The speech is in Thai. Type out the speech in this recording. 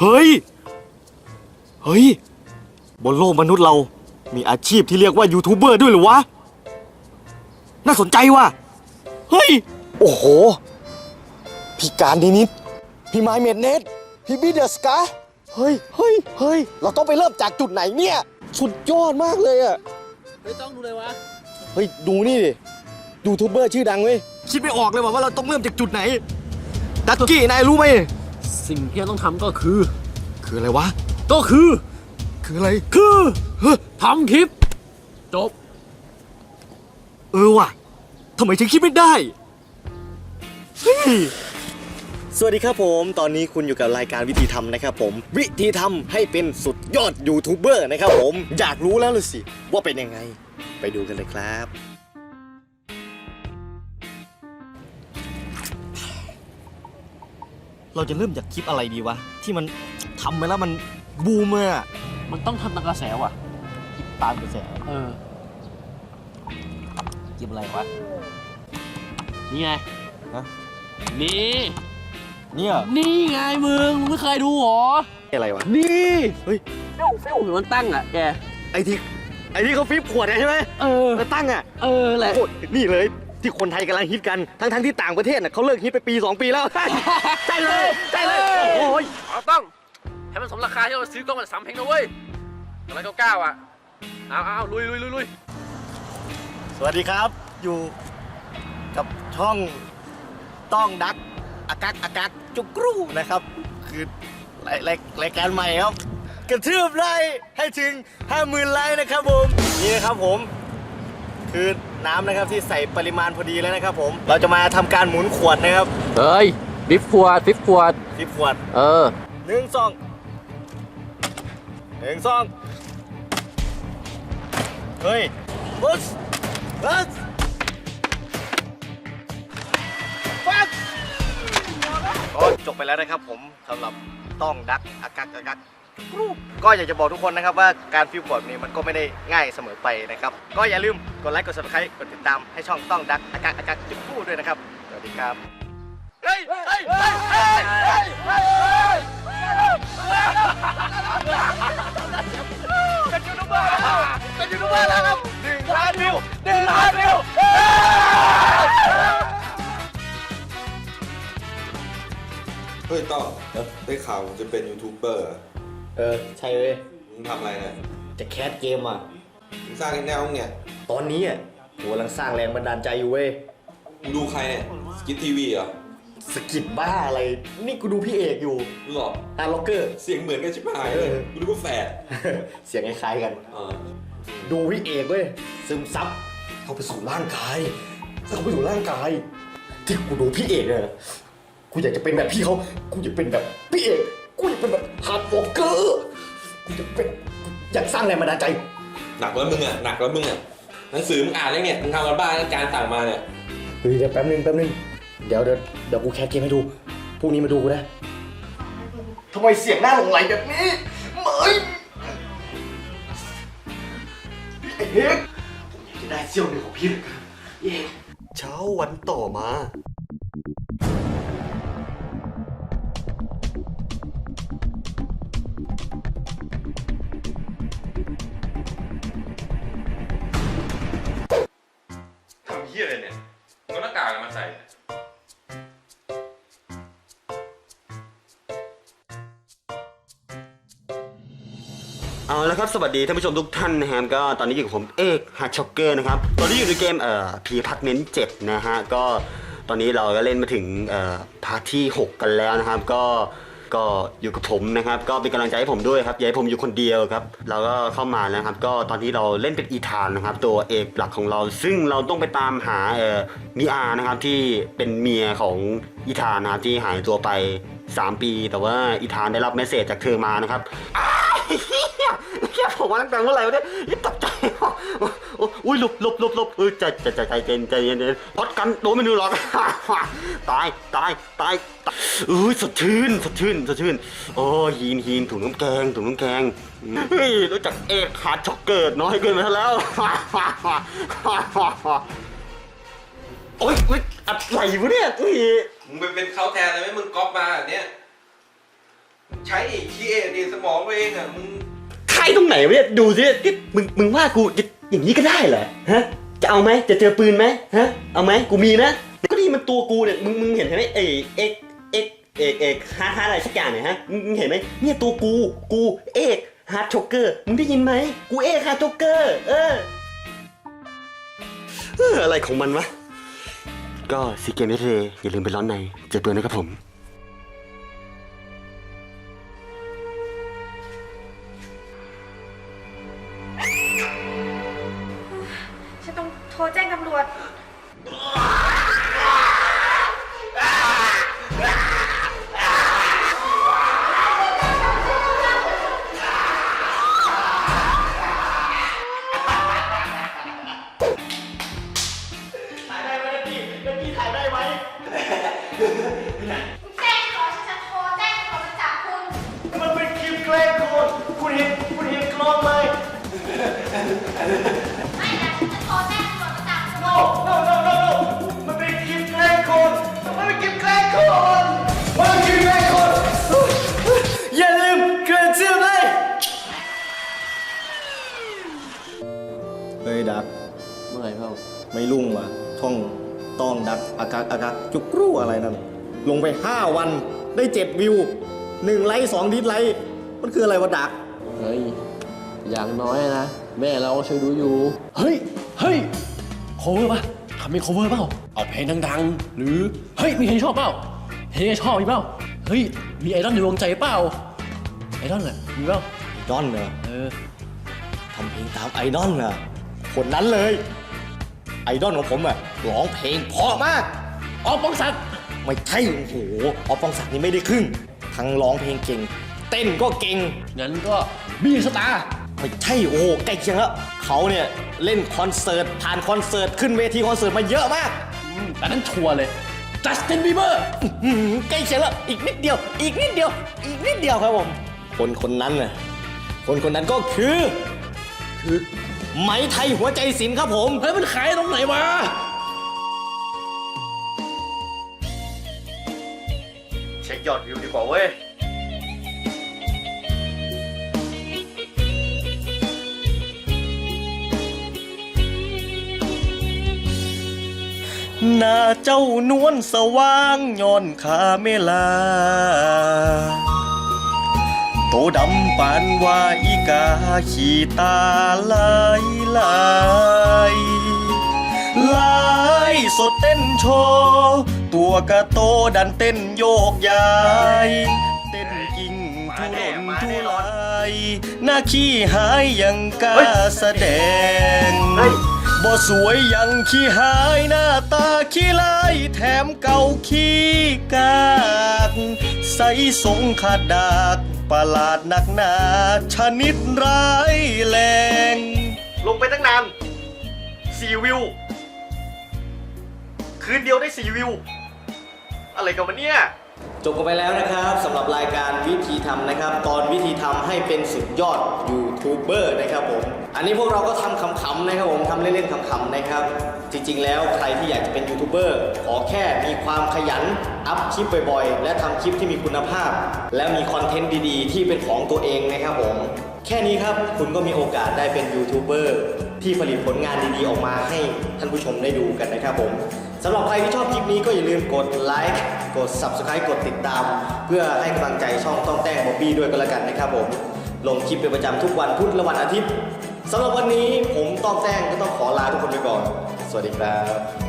เฮ้ย เฮ้ย บนโลกมนุษย์เรา มีอาชีพที่เรียกว่ายูทูบเบอร์ด้วยเหรือวะ น่าสนใจว่ะ เฮ้ย โอ้โห พี่การดีนิด พี่ไม้เมดเนตพี่บีเดอร์สกาเฮ้ย เฮ้ย เฮ้ย เราต้องไปเริ่มจากจุดไหนเนี่ย สุดยอดมากเลยอะไม่ต้องดูเลยวะ เฮ้ย ดูนี่ดิ ยูทูบเบอร์ชื่อดังเว้ย คิดไม่ออกเลยว่ะว่าเราต้องเริ่มจากจุดไหนดักกี้นายรู้ไหม สิ่งที่เราต้องทำก็คือ คืออะไรวะ ก็คือ คืออะไร คือเฮ้ยทำคลิป จบ เออว่ะทำไมฉันคิดไม่ได้เฮ้ยสวัสดีครับผม ตอนนี้คุณอยู่กับรายการวิธีทำนะครับผม วิธีทำให้เป็นสุดยอดยูทูบเบอร์นะครับผม อยากรู้แล้วเลยสิ ว่าเป็นยังไง ไปดูกันเลยครับ เราจะเริ่มจากคลิปอะไรดีวะ ที่มันทำไปแล้วมันบูมเลยอะมันต้องทำตามกระแสว่ะ คลิปตามกระแสเออ คลิปอะไรวะ นี่ไงฮะ นี่เนี่ยนี่ไงมึงมึงไม่เคยดูหรอ อะไรวะ นี่เฮ้ย เหมือนมันตั้งอะแก ไอ้ที่ไอ้ที่เขาฟิปขวดอะใช่ไหมเออ แล้วตั้งอะ เออแหละโอ้นี่เลย ที่คนไทยกำลังฮิตกันทั้งทั้งๆที่ต่างประเทศน่ะเขาเลิกฮิตไปปี 2 ปีแล้ว ใช่เลยใช่เลยโอ้ยเอาต้องให้มันสมราคาที่เราซื้อกล้องมันสามเพลงนะเว้ยอะไรเก้าเก้าอะเอาเอาลุยลุยลุยลุยสวัสดีครับ อยู่กับช่องต้องดักอากักอากักจุกรูนะครับ คือรายรายรายการใหม่ครับ กระทืบไลค์ให้ถึง 50,000ไลค์นะครับผม นี่นะครับผม คือน้ำนะครับที่ใส่ปริมาณพอดีแล้วนะครับผม เราจะมาทำการหมุนขวดนะครับเฮ้ยบิฟขวดบิฟขวดสิบขวดเออ หนึ่งสองหนึ่งสองเฮ้ยบุสบุสฟักก็จบไปแล้วนะครับผมสำหรับต้องดักอากักอากัก ก็อยากจะบอกทุกคนนะครับว่าการฟิวบอร์ดนี้มันก็ไม่ได้ง่ายเสมอไปนะครับ ก็อย่าลืมกดไลค์กด subscribe กดติดตามให้ช่องต้องดักอากักอากักจุดคู่ด้วยนะครับ สวัสดีครับเฮ้ยเฮ้ยเฮ้ยเฮ้ยเฮ้ยเฮ้ยเป็นยูทูบเบอร์แล้วเป็นยูทูบเบอร์แล้วครับหนึ่งล้านวิวหนึ่งล้านวิวเฮ้ยต้องได้ข่าวมึงจะเป็นยูทูบเบอร์ เหรอเออ ใช่เลยมึงทำอะไรเนี่ยจะแคสเกมอะ มึงสร้างแนวเนี่ยตอนนี้อะกูกำลังสร้างแรงบันดาลใจอยู่เว้ย มึงดูใครเนี่ยสกิททีวีเหรอสกิดบ้าอะไร นี่กูดูพี่เอกอยู่มึงหรอฮาร์ล็อกเกอร์ เสียงเหมือนกันชิบหายเลยเออกูนึกว่าแฝดเสียงคล้ายๆกัน เออดูพี่เอกเว้ย ซึมซับเข้าไปสู่ร่างกาย เข้าไปสู่ร่างกาย ที่กูดูพี่เอกเนี่ยกูอยากจะเป็นแบบพี่เขา กูอยากเป็นแบบพี่เอก กูอยากเป็นแบบฮาร์ดวอร์เกอร์กูอยากเป็นกูอยากสร้างแรงบันดาลใจ หนักแล้วมึงอะหนักแล้วมึงอะหนังสือมึงอ่านแล้วเนี่ยมึงทำกันบ้านอาจารย์สั่งมาเนี่ยเฮ้ยเดี๋ยวแป๊บนึงแป๊บนึงเดี๋ยวเดี๋ยวเดี๋ยวกูแคสเกมให้ดูพรุ่งนี้มาดูกูนะทำไมเสียงหน้าหลงไหลแบบนี้เหมยไอ้เฮ้ยผมอยากจะได้เซี่ยวหนึ่งของพี่เหลยเย้เช้าวันต่อมา เฮี้ยอะไรเนี่ยมึงหน้ากากมาใส่เอาละครับสวัสดีท่านผู้ชมทุกท่านนะครับก็ตอนนี้อยู่กับผมเอกฮัทช็อกเกอร์นะครับตอนนี้อยู่ในเกมเอ่อพีพัทเมนต์เจ็ดนะฮะก็ตอนนี้เราก็เล่นมาถึงเอ่อพาร์ทที่ 6 กันแล้วนะครับ ก็ ก็อยู่กับผมนะครับ ก็เป็นกำลังใจให้ผมด้วยครับอย่าให้ผมอยู่คนเดียวครับเราก็เข้ามาแล้วครับ ก็ตอนที่เราเล่นเป็นอีธานนะครับ ตัวเอกหลักของเรา ซึ่งเราต้องไปตามหาเอ่อมิอานะครับที่เป็นเมียของอีธานนะครับที่หายตัวไป 3 ปี แต่ว่าอีธานได้รับเมสเซจจากเธอมานะครับเฮียเฮียผมมาตั้งแต่เมื่อไหร่วะเนี่ยยี่ตกใจ อุ้ยหลบหลบหลบหลบเออใจใจใจใจเย็นใจเย็นใจเย็นพดกันโดนไม่ดูหรอกตายตายตายตายเอ้ยสะทืนสะทืนสะทืนโอ้ยีนยีนถุงน้ำแกงถุงน้ำแกงเฮ้ยรู้จักเอกขาดช็อกเกิดน้อยเกินไปแล้วโอ้ยอุ๊ยอะไรวะเนี่ยอุ้ยมึงไปเป็นเขาแทนเลยไหมมึงก๊อปมาแบบเนี้ยใช้อีกคีเอดีสมองตัวเองอะมึง ตรงไหนวะเนี่ยดูสินี่มึงมึงว่ากูจะอย่างนี้ก็ได้เหรอฮะจะเอาไหมจะเจอปืนไหมฮะเอาไหมกูมีนะก็นี่มันตัวกูเนี่ยมึงมึงเห็นไหมเอเอกเอกเอกเอกฮาร์ดฮาอะไรสักอย่างเนี่ยฮะมึงเห็นไหมเนี่ยตัวกูกูเอกฮาร์ดช็อกเกอร์มึงได้ยินไหมกูเอกฮาร์ดช็อกเกอร์เอออะไรของมันวะก็ซีเกมเอเอย่าลืมไปร้อนในเจอปืนนะครับผม ไม่นะฉันจะโทรแจ้งตำรวจมาจับคุณ no no no no no มันเป็นคลิปแกล้งคนมันเป็นคลิปแกล้งคนมันเป็นคลิปแกล้งคนอย่าลืมกระเชื่อมเลยเฮ้ยดักเมื่อไหร่เปล่าไม่รุ่งว่ะช่องต้องดักอากักอากักจุกรู้อะไรนั่นลงไป 5 วันได้ 7 วิว 1 ไลค์2ดิสไลค์มันคืออะไรวะดัก เฮ้ย อย่างน้อยนะ แม่เราก็ช่วยดูอยู่ เฮ้ย เฮ้ย cover ป่ะทำเป็น cover เปล่า เอาเพลงดังๆ หรือ เฮ้ย มีเพลงชอบเปล่าเพลงชอบมีเปล่า เฮ้ย มีไอดอลในดวงใจเปล่า ไอดอลน่ะมีเปล่าไอดอลเหรอเออ ทำเพลงตามไอดอลน่ะคนนั้นเลย ไอดอลของผมอะร้องเพลงเพราะมากอ๋อปองศักดิ์ไม่ใช่โอ้โหออฟปองศักดิ์นี่ไม่ได้ครึ่ง ทั้งร้องเพลงเก่ง เต้นก็เก่ง งั้นก็บีสตาร์ ไม่ใช่โอ้โหใกล้เคียงแล้วเขาเนี่ยเล่นคอนเสิร์ตผ่านคอนเสิร์ตขึ้นเวทีคอนเสิร์ตมาเยอะมากแต่นั้นชัวร์เลยจัสตินบีเบอร์อื้อหือใกล้เคียงแล้วอีกนิดเดียว อีกนิดเดียว อีกนิดเดียวครับผม คนคนนั้นน่ะคนคนนั้นก็คือ คือไหมไทยหัวใจศิลป์ครับผม เฮ้ยมันขายตรงไหนวะเช็คยอดวิวดีกว่าเว้ย หน้าเจ้านวลสว่างย้อนขาเมลา โตดำปานว่าอีกาขี่ตาลายลายลายสดเต้นโชว์ตัวกระโตดันเต้นโยกย้าย เต้นกิ่งทุรนทุรายหน้าขี้หายยังกาแสดง บ่สวยยังขี้หายหน้าตาขี้ลายแถมเก่าขี้กากใสสงขาดดากประหลาดหนักหนาชนิดร้ายแรงลงไปตั้งนานสี่วิว คืนเดียวได้สี่วิว อะไรกันวะเนี่ย จบกันไปแล้วนะครับสำหรับรายการวิธีทำนะครับ ตอนวิธีทำให้เป็นสุดยอดยูทูบเบอร์นะครับผม อันนี้พวกเราก็ทำขำๆนะครับผมทำเล่นๆขำๆนะครับ จริงๆ แล้วใครที่อยากจะเป็นยูทูบเบอร์ขอแค่มีความขยันอัพคลิปบ่อยๆ และทำคลิปที่มีคุณภาพ และมีคอนเทนต์ดีๆ ที่เป็นของตัวเองนะครับผม แค่นี้ครับคุณก็มีโอกาสได้เป็นยูทูบเบอร์ที่ผลิตผลงานดีๆ ออกมาให้ท่านผู้ชมได้ดูกันนะครับผมสำหรับใครที่ชอบคลิปนี้ก็อย่าลืมกดไลค์กด Subscribe กดติดตาม เพื่อให้กำลังใจช่องต้องแต่งบ๊อบบี้ด้วยกันละกันนะครับผมลงคลิปเป็นประจำทุกวันพุธและวันอาทิตย์ สำหรับวันนี้ผมต้องแต้งก็ต้องขอลาทุกคนไปก่อน สวัสดีครับ